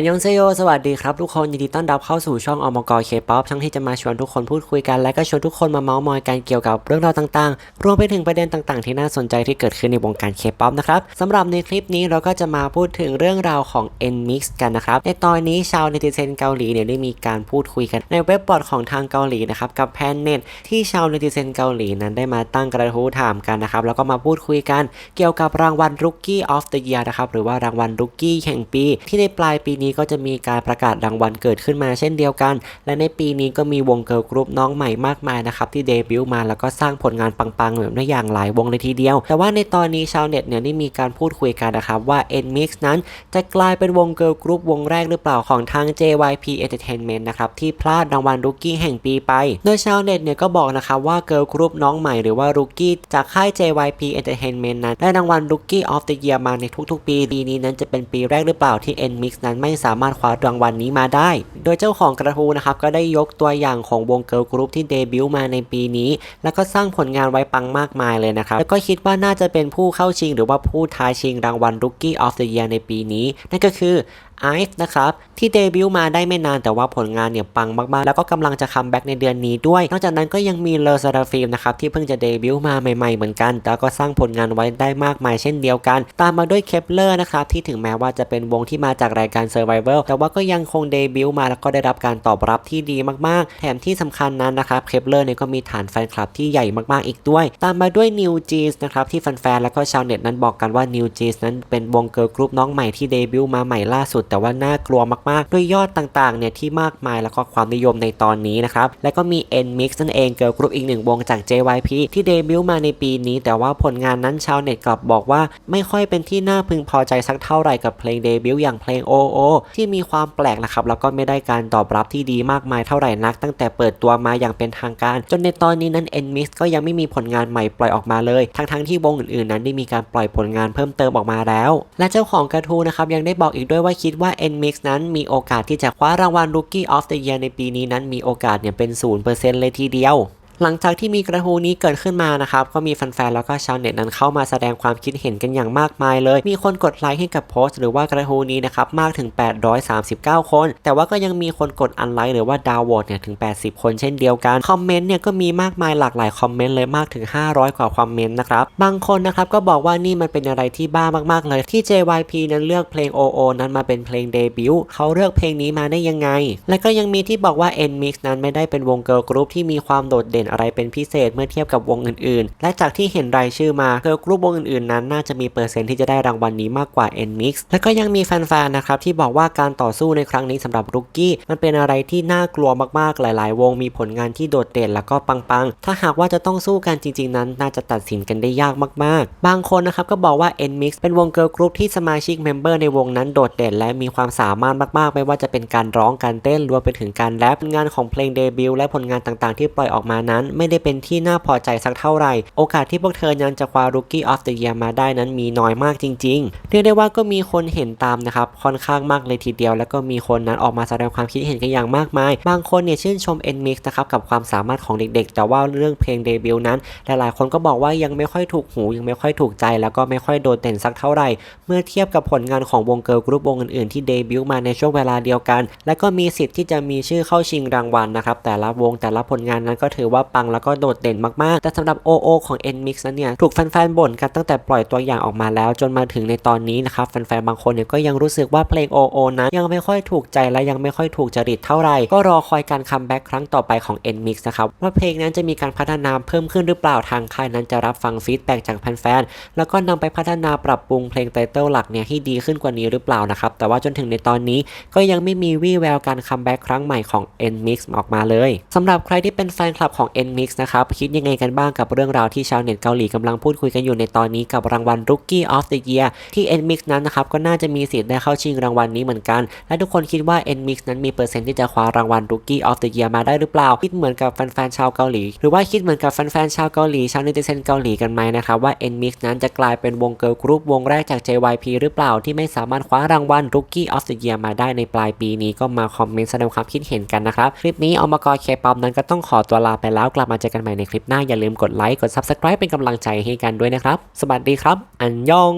อันยองเซโยสวัสดีครับทุกคน ยินดีต้อนรับเข้าสู่ช่องอมกเคป๊อปช่องที่จะมาชวนทุกคนพูดคุยกัน และก็ชวนทุกคนมาเมาส์มอยกันเกี่ยวกับเรื่องราวต่างๆ รวมไปถึงประเด็นต่างๆ ที่น่าสนใจที่เกิดขึ้นในวงการเคป๊อปนะครับสำหรับในคลิปนี้เราก็จะมาพูดถึงเรื่องราวของ Nmix กันนะครับ ในตอนนี้ชาวเนติเซนเกาหลีเนี่ยได้มีการพูดคุยกันในเว็บบอร์ดของทางเกาหลีนะครับกับแพนเน็ตที่ชาวเนติเซนเกาหลีนั้นได้มาตั้งกระทู้ถามกันนะครับแล้วก็มาพูดคุยกัน เกี่ยวกับรางวัล Rookie of the Year นะครับหรือว่ารางวัล Rookie แห่งปีที่ในปลายปีนี้ก็จะมีการประกาศรางวัลเกิดขึ้นมาเช่นเดียวกัน และในปีนี้ก็มีวงเกิร์ลกรุ๊ปน้องใหม่มากมายนะครับที่เดบิวต์มาแล้วก็สร้างผลงานปังๆแบบได้อย่างหลายวงเลยทีเดียว แต่ว่าในตอนนี้ชาวเน็ตเนี่ยได้มีการพูดคุยกันนะครับว่า NMIX นั้นจะกลายเป็นวงเกิร์ลกรุ๊ปวงแรกหรือเปล่าของทาง JYP Entertainment นะครับที่พลาดรางวัลรุกกี้แห่งปีไป โดยชาวเน็ตเนี่ยก็บอกนะครับว่าเกิร์ลกรุ๊ปน้องใหม่หรือว่ารุกกี้จากค่าย JYP Entertainment นั้นได้รางวัล Rookie of the Year มาในทุกๆ ปีปีนี้นั้นจะเป็นปีแรกหรือเปล่าที่ NMIX นั้นไม่สามารถคว้ารางวัลนี้มาได้ โดยเจ้าของกระทู้นะครับก็ได้ยกตัวอย่างของวงเกิร์ลกรุ๊ปที่เดบิวต์มาในปีนี้ แล้วก็สร้างผลงานไว้ปังมากมายเลยนะครับ แล้วก็คิดว่าน่าจะเป็นผู้เข้าชิง หรือว่าผู้ท้าชิงรางวัล Rookie of the Year ในปีนี้ นั่นก็คือ ไอซ์นะครับที่เดบิวต์มาได้ไม่นานแต่ว่าผลงานเนี่ยปังมากๆ แล้วก็กำลังจะคัมแบ็กในเดือนนี้ด้วย นอกจากนั้นก็ยังมีเลอร์ซาราฟิลนะครับที่เพิ่งจะเดบิวต์มาใหม่ๆเหมือนกันแต่ก็สร้างผลงานไว้ได้มากมายเช่นเดียวกัน ตามมาด้วยเคปเลอร์นะครับที่ถึงแม้ว่าจะเป็นวงที่มาจากรายการ Survival แต่ว่าก็ยังคงเดบิวต์มาแล้วก็ได้รับการตอบรับที่ดีมากๆ แถมที่สำคัญนั้นนะครับเคปเลอร์เนี่ยก็มีฐานแฟนคลับที่ใหญ่มากๆอีกด้วย ตามมาด้วย New Jeans นะครับที่แฟนๆแล้วก็ชาวเน็ตนั้นบอกกันว่า New Jeans นั้นเป็นวงเกิร์ลกรุ๊ปน้องใหม่ที่เดบิวต์มาใหม่ล่าสุดแต่ว่าน่ากลัวมากๆ ด้วยยอดต่างๆเนี่ยที่มากมายแล้วก็ความนิยมในตอนนี้นะครับ และก็มี Nmix นั่นเองเกิร์ลกรุ๊ปอีกหนึ่งวงจาก JYP ที่เดบิวต์มาในปีนี้ แต่ว่าผลงานนั้นชาวเน็ตกลับบอกว่าไม่ค่อยเป็นที่น่าพึงพอใจสักเท่าไหร่กับเพลงเดบิวต์อย่างเพลง OO ที่มีความแปลกนะครับแล้วก็ไม่ได้การตอบรับที่ดีมากมายเท่าไหร่นัก ตั้งแต่เปิดตัวมาอย่างเป็นทางการ จนในตอนนี้นั้น Nmix ก็ยังไม่มีผลงานใหม่ปล่อยออกมาเลย ทั้งๆที่วงอื่นๆ นั้นได้มีการปล่อยผลงานเพิ่มเติมออกมาแล้ว และเจ้าของกระทู้นะครับยังได้บอกอีกด้วยว่าคิดว่า Nmix นั้นมีโอกาสที่จะคว้ารางวัล Rookie of the Year ในปีนี้นั้นมีโอกาสเนี่ยเป็น 0%เลยทีเดียว หลังจากที่มีกระทู้นี้เกิดขึ้นมานะครับก็มีแฟนๆแล้วก็ชาวเน็ตนั้นเข้ามาแสดงความคิดเห็นกันอย่างมากมายเลย มีคนกดไลค์ให้กับโพสต์หรือว่ากระทู้นี้นะครับมากถึง 839 คน แต่ว่าก็ยังมีคนกดอันไลค์หรือว่าดาวน์โหวตเนี่ยถึง 80 คนเช่นเดียวกันคอมเมนต์เนี่ยก็มีมากมายหลากหลายคอมเมนต์เลยมากถึง 500 กว่าคอมเมนต์นะครับบางคนนะครับก็บอกว่านี่มันเป็นอะไรที่บ้ามากๆเลยที่ JYP นั้นเลือกเพลง OO นั้นมาเป็นเพลงเดบิวต์เขาเลือกเพลงนี้มาได้ยังไง และก็ยังมีที่บอกว่า Nmix นั้นไม่ได้เป็นวงเกิร์ลกรุ๊ปที่มีความโดดเด่นอะไรเป็นพิเศษเมื่อเทียบกับวงอื่นๆ และจากที่เห็นรายชื่อมาเกิร์ลกรุ๊ปวงอื่นๆนั้น น่าจะมีเปอร์เซ็นต์ที่จะได้รางวัลนี้มากกว่า Nmix และก็ยังมีแฟนๆนะครับที่บอกว่าการต่อสู้ในครั้งนี้สำหรับรุกกี้มันเป็นอะไรที่น่ากลัวมากๆหลายๆ วงมีผลงานที่โดดเด่นแล้วก็ปังๆ ถ้าหากว่าจะต้องสู้กันจริง ๆ นั้น น่าจะตัดสินกันได้ยากมากๆ บางคนนะครับก็บอกว่า Nmix เป็นวงเกิร์ลกรุ๊ปที่สมาชิกเมมเบอร์ในวงนั้นโดดเด่น และมีความสามารถมากๆ ไม่ว่าจะเป็นการร้องการเต้นรวมไปถึงการแรปผลงานของเพลงเดบิวต์และผลงานต่างๆ ที่ปล่อยออกมานั้นไม่ได้เป็นที่น่าพอใจสักเท่าไหร่ โอกาสที่พวกเธอยังจะคว้า Rookie of the Year มาได้นั้นมีน้อยมากจริงๆ เรียกได้ว่าก็มีคนเห็นตามนะครับ ค่อนข้างมากเลยทีเดียว แล้วก็มีคนนั้นออกมาแสดงความคิดเห็นกันอย่างมากมาย บางคนเนี่ยชื่นชม Nmix นะครับกับความสามารถของเด็กๆ แต่ว่าเรื่องเพลงเดบิวต์นั้น หลายๆคนก็บอกว่ายังไม่ค่อยถูกหูยังไม่ค่อยถูกใจ แล้วก็ไม่ค่อยโดดเด่นสักเท่าไหร่ เมื่อเทียบกับผลงานของวงเกิร์ลกรุ๊ปวงอื่นๆที่เดบิวต์มาในช่วงเวลาเดียวกัน และก็มีสิทธิ์ที่จะมีชื่อเข้าชิงรางวัลนะครับแต่ละวงแต่ละผลงานนั้นก็ถือว่าปังแล้วก็โดดเด่นมากๆ แต่สำหรับ OO ของ Nmix นั้นเนี่ยถูกแฟนๆบ่นกันตั้งแต่ปล่อยตัวอย่างออกมาแล้ว จนมาถึงในตอนนี้นะครับแฟนๆบางคนเนี่ยก็ยังรู้สึกว่าเพลง OO นั้นยังไม่ค่อยถูกใจและยังไม่ค่อยถูกจริตเท่าไหร่ก็รอคอยการคัมแบ็กครั้งต่อไปของ Nmix นะครับว่าเพลงนั้นจะมีการพัฒนาเพิ่มขึ้นหรือเปล่าทางค่ายนั้นจะรับฟังฟีดแบ็กจากแฟนๆแล้วก็นำไปพัฒนาปรับปรุงเพลงไตเติลหลักเนี่ยให้ดีขึ้นกว่านี้หรือเปล่านะครับแต่ว่าจนถึงในตอนนี้ก็ยังไม่มีวี่แววการคัมแบ็กครั้งใหม่ของ Nmix ออกมาเลยสำหรับใครที่เป็นแฟนคลับของ Nmix นะครับ คิดยังไงกันบ้างกับเรื่องราวที่ชาวเน็ตเกาหลีกำลังพูดคุยกันอยู่ในตอนนี้กับรางวัล Rookie of the Year ที่ Nmix นั้นนะครับก็น่าจะมีสิทธิ์ได้เข้าชิงรางวัลนี้เหมือนกัน และทุกคนคิดว่า Nmix นั้นมีเปอร์เซ็นต์ที่จะคว้ารางวัล Rookie of the Year มาได้หรือเปล่า คิดเหมือนกับแฟนๆชาวเกาหลี หรือว่าคิดเหมือนกับแฟนๆชาวเกาหลีชาวเนติเซนเกาหลีกันไหมนะครับว่า Nmix นั้นจะกลายเป็นวงเกิร์ลกรุ๊ปวงแรกจาก JYP หรือเปล่าที่ไม่สามารถคว้ารางวัล Rookie of the Year มาได้ในปลายปีนี้ก็มาคอมเมนต์แสดงความคิดเห็นกันนะครับคลิปนี้อมกอเคป๊อปนั้นก็ต้องขอตัวลาไปแล้วกลับมาเจอกันใหม่ในคลิปหน้าอย่าลืมกดไลค์กด Subscribe เป็นกำลังใจให้กันด้วยนะครับ สวัสดีครับ อันยอง